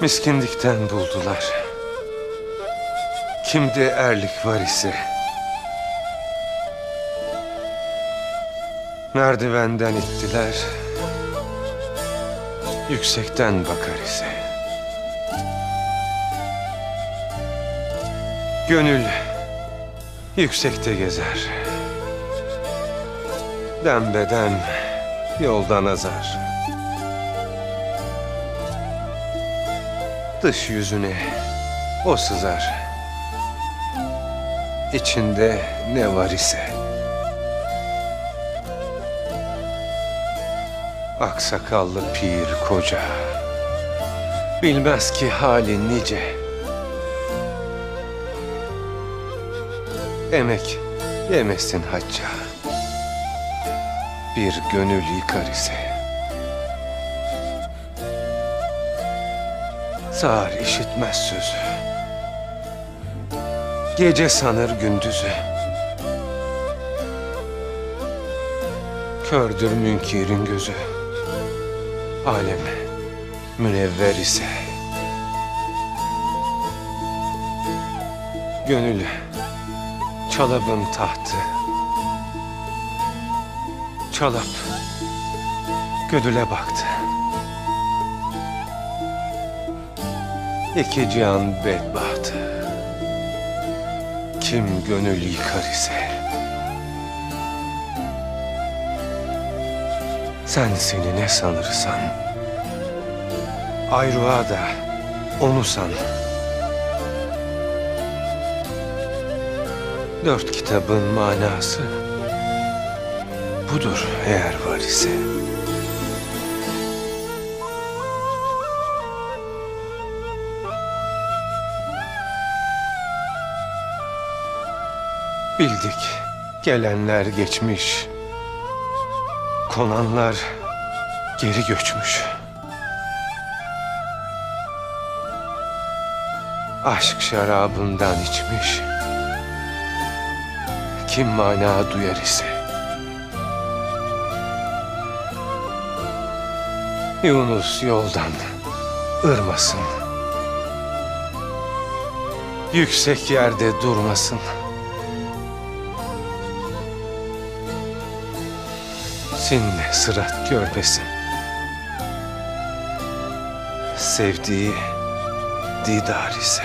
Miskinlikten buldular. Kimde erlik var ise. Merdivenden ittiler. Yüksekten bakar ise. Gönül yüksekte gezer. Dembeden yoldan azar. Dış yüzüne o sızar. İçinde ne var ise. Aksakallı pir koca. Bilmez ki halin nice. Emek yemesin hacca. Bir gönül yıkar ise. Sağır işitmez sözü. Gece sanır gündüzü. Kördür münkirin gözü. Alem münevver ise. Gönül çalabın tahtı. Çalap gödüle baktı. İki cihan bedbahtı. Kim gönül yıkar ise. Sen seni ne sanırsan. Ayrığa da onu san. Dört kitabın manası budur eğer var ise. Bildik gelenler geçmiş. Konanlar geri göçmüş. Aşk şarabından içmiş. Kim mana duyar ise. Yunus yoldan ırmasın. Yüksek yerde durmasın. Sinne sırat görmesin. Sevdiği didar ise.